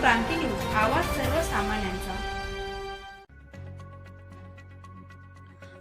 क्रांती news आवाज सर्वसामान्यांचा.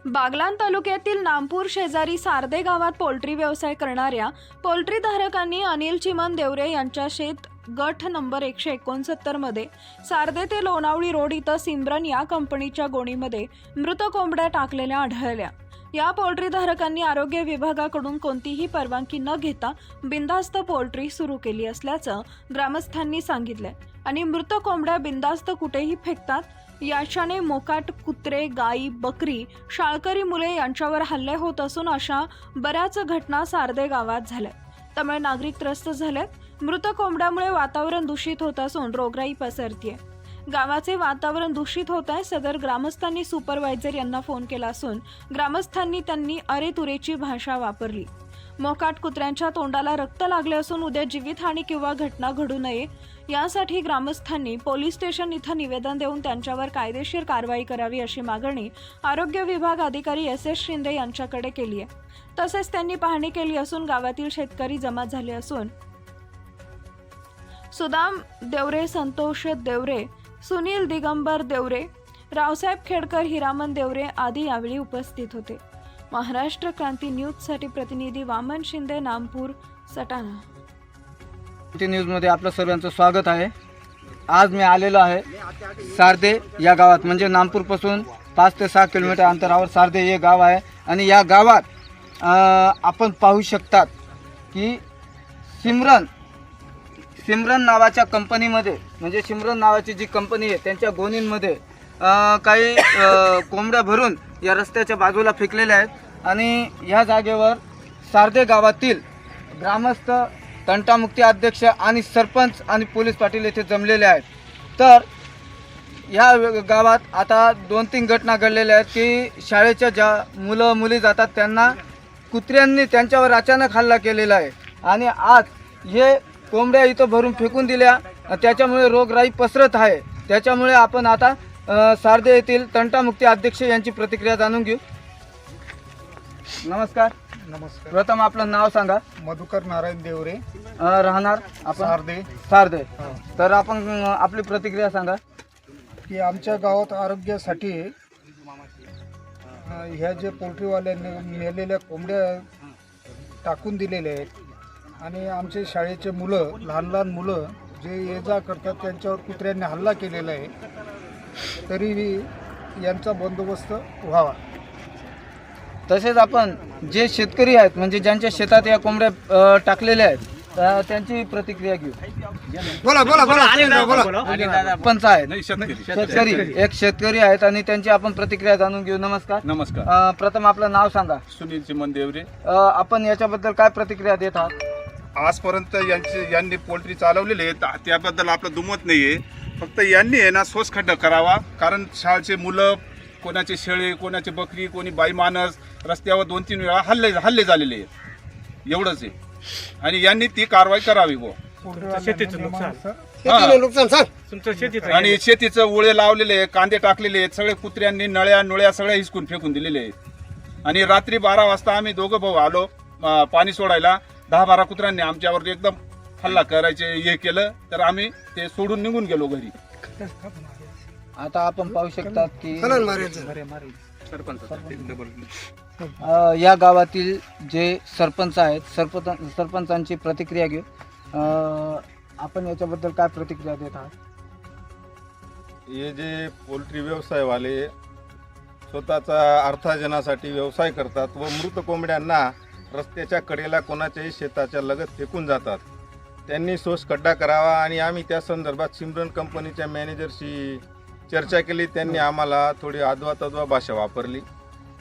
बागलान तालुक्यातील नामपूर शेजारी सार्दे गावात पोल्ट्री व्यवसाय करणाऱ्या पोल्ट्री धारकांनी अनिल चिमन देवरे यांच्या शेत गट नंबर एकशे एकोणसत्तरमध्ये सार्दे ते लोणावळी रोड इथं सिमरन या कंपनीच्या गोणीमध्ये मृत कोंबड्या टाकलेल्या आढळल्या. या पोल्ट्री धारकांनी आरोग्य विभागाकडून कोणतीही परवानगी न घेता बिंदास्त पोल्ट्री सुरू केली असल्याचं ग्रामस्थांनी सांगितलंय. आणि मृत कोंबड्या बिंदास्त कुठेही फेकतात? याच्याने मोकाट कुत्रे गायी बकरी शाळकरी मुले यांच्यावर हल्ले होत असून अशा बऱ्याच घटना सार्दे गावात झाल्या त्यामुळे नागरिक त्रस्त झालेत. मृत कोंबड्यामुळे वातावरण दूषित होत असून रोगराई पसरतीये. गावाचे वातावरण दूषित होत आहे सदर ग्रामस्थांनी सुपरवायझर यांना फोन केला असून ग्रामस्थांनी त्यांनी अरे तुरेची भाषा वापरली. मोकाट कुत्र्यांच्या तोंडाला रक्त लागले असून उद्या जीवितहानी किंवा घटना घडू नये यासाठी ग्रामस्थांनी पोलीस स्टेशन इथं निवेदन देऊन त्यांच्यावर कायदेशीर कारवाई करावी अशी मागणी आरोग्य विभाग अधिकारी एस एस शिंदे यांच्याकडे केली आहे तसेच त्यांनी पाहणी केली असून गावातील शेतकरी जमा झाले असून सुदाम देवरे संतोष देवरे सुनील दिगंबर देवरे रावसाहेब खेडकर हिरामन देवरे आदी यावेळी उपस्थित होते. महाराष्ट्र क्रांती न्यूजसाठी प्रतिनिधी वामन शिंदे नामपूर सटाणा. टी न्यूजमध्ये आपलं सर्वांचं स्वागत आहे. आज मी आलेलो आहे सारदे या गावात म्हणजे नामपूरपासून पाच ते सहा किलोमीटर अंतरावर सारदे हे गाव आहे. आणि या गावात आपण पाहू शकतात की सिमरन सिमरन नावाच्या कंपनीमध्ये म्हणजे सिमरन नावाची जी कंपनी आहे त्यांच्या गोणींमध्ये काही कोंबड्या भरून या रस्त्याच्या बाजूला फेकलेल्या आहेत. आणि ह्या जागेवर सारदे गावातील ग्रामस्थ तंटामुक्ती अध्यक्ष आणि सरपंच आणि पोलीस पाटील येथे जमलेले आहेत. तर ह्या गावात आता दोन तीन घटना घडलेल्या आहेत की शाळेच्या ज्या मुलं मुली जातात त्यांना कुत्र्यांनी त्यांच्यावर अचानक हल्ला केलेला आहे. आणि आज हे कोंबड्या इथं भरून फेकून दिल्या. त्याच्यामुळे रोगराई पसरत आहे. त्याच्यामुळे आपण आता सारदे येथील तंटामुक्ती अध्यक्ष यांची प्रतिक्रिया जाणून घेऊ. नमस्कार. नमस्कार. प्रथम आपलं नाव सांगा. मधुकर नारायण देवरे. अ, राहणार आपण? सारदे. सारदे. हा. तर आपण अ, आपली प्रतिक्रिया सांगा. की आमच्या गावात आरोग्यासाठी अं, ह्या जे पोल्ट्रीवाल्यांनी मेलेल्या कोंबड्या टाकून दिलेल्या आहेत आणि आमचे शाळेचे मुलं लहान लहान मुलं जे ये जा करतात त्यांच्यावर कुत्र्यांनी हल्ला केलेला आहे तरीही यांचा बंदोबस्त व्हावा. तसेच आपण जे शेतकरी आहेत म्हणजे ज्यांच्या शेतात या कोंबड्या टाकलेल्या आहेत त्यांची प्रतिक्रिया घेऊ. बोला बोला बोला पंच आहेत. नाही शेतकरी. शेतकरी. एक शेतकरी आहेत आणि त्यांची आपण प्रतिक्रिया जाणून घेऊ. नमस्कार. नमस्कार. प्रथम आपलं नाव सांगा. सुनील चिमन देवरे आपण याच्याबद्दल काय प्रतिक्रिया देत आहात? आजपर्यंत यांचे यांनी पोल्ट्री चालवलेले आहेत त्याबद्दल आपलं दुमत नाहीये. फक्त यांनी आहे ना सोस खड्डा करावा कारण शाळेचे मुलं कोणाचे शेळे कोणाचे बकरी कोणी बाई माणस रस्त्यावर दोन तीन वेळा हल्ले हल्ले झालेले आहेत. एवढंच आहे. आणि यांनी ती कारवाई करावी पोल्ट्रीवाल्यांना नियमानुसार हा. आणि शेतीचं उळे लावलेले आहे कांदे टाकलेले आहेत सगळे कुत्र्यांनी नळ्या नुळ्या सगळ्या हिसकून फेकून दिलेले आहेत. आणि रात्री बारा वाजता आम्ही दोघं भाऊ आलो पाणी सोडायला. दहा बारा कुत्र्यांनी आमच्यावर एकदम हल्ला करायचे हे केलं तर आम्ही ते सोडून निघून गेलो घरी. आता आपण पाहू शकतात की या गावातील जे सरपंच आहेत सरपंच सरपंचांची प्रतिक्रिया घेऊ. आपण याच्याबद्दल काय प्रतिक्रिया देत आहात? हे जे पोल्ट्री व्यवसायवाले स्वतःचा अर्थार्जनासाठी व्यवसाय करतात व मृत कोंबड्यांना रस्त्याच्या कडेला कोणाच्याही शेताच्या लगत फेकून जातात. त्यांनी सोस खड्डा करावा आणि आम्ही त्या संदर्भात सिमरन कंपनीच्या मॅनेजरशी चर्चा केली. त्यांनी आम्हाला थोडी आदवा तद्वा भाषा वापरली.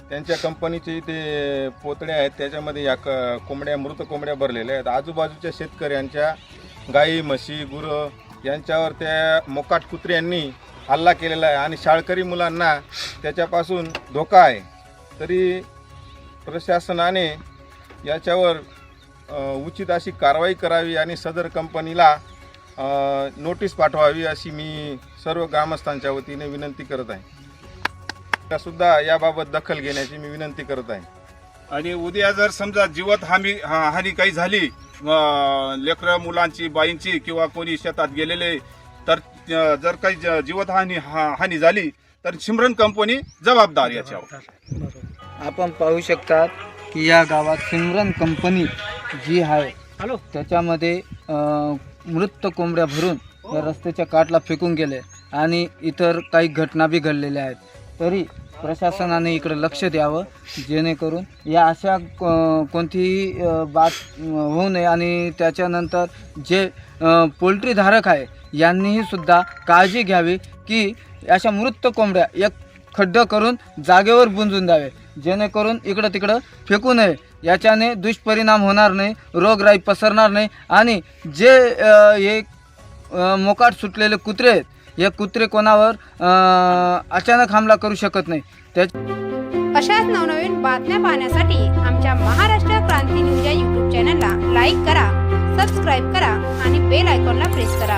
त्यांच्या कंपनीचे इथे पोतड्या आहेत. त्याच्यामध्ये या क कोंबड्या मृत कोंबड्या भरलेल्या आहेत. आजूबाजूच्या शेतकऱ्यांच्या गाई म्हशी गुरं यांच्यावर त्या मोकाट कुत्र्यांनी हल्ला केलेला आहे. आणि शाळकरी मुलांना त्याच्यापासून धोका आहे. तरी प्रशासनाने याच्यावर उचित अशी कारवाई करावी आणि सदर कंपनीला नोटीस पाठवावी अशी मी सर्व ग्रामस्थांच्या वतीने विनंती करत आहे. सुद्धा याबाबत दखल घेण्याची मी विनंती करत आहे. आणि उद्या जर समजा जीवत हानी हा- हानी काही झाली लेकरं मुलांची बाईंची किंवा कोणी शेतात गेलेले तर जर काही ज- जीवितहानी हा- हानी झाली तर सिमरन कंपनी जबाबदार याच्यावर. आपण पाहू शकतात की या गावात सिमरन कंपनी जी आहे त्याच्यामध्ये मृत कोंबड्या भरून या रस्त्याच्या काठला फेकून गेले आणि इतर काही घटना बी घडलेल्या आहेत. तरी प्रशासनाने इकडे लक्ष द्यावं जेणेकरून या अशा कोणतीही बात होऊ नये आणि त्याच्यानंतर जे पोल्ट्रीधारक आहे यांनीही सुद्धा काळजी घ्यावी की अशा मृत कोंबड्या एक खड्डं करून जागेवर बुंजून द्यावे जेणेकरून इकडं तिकडं फेकू नये. याच्याने दुष्परिणाम होणार नाही रोगराई पसरणार नाही आणि जे हे मोकाट सुटलेले कुत्रे आहेत हे कुत्रे कोणावर अचानक हमला करू शकत नाही. त्या अशाच नवनवीन बातम्या पाहण्यासाठी आमच्या महाराष्ट्र क्रांती न्यूज या यूट्यूब चॅनलला लाईक करा सबस्क्राईब करा आणि बेल आयकॉनला प्रेस करा.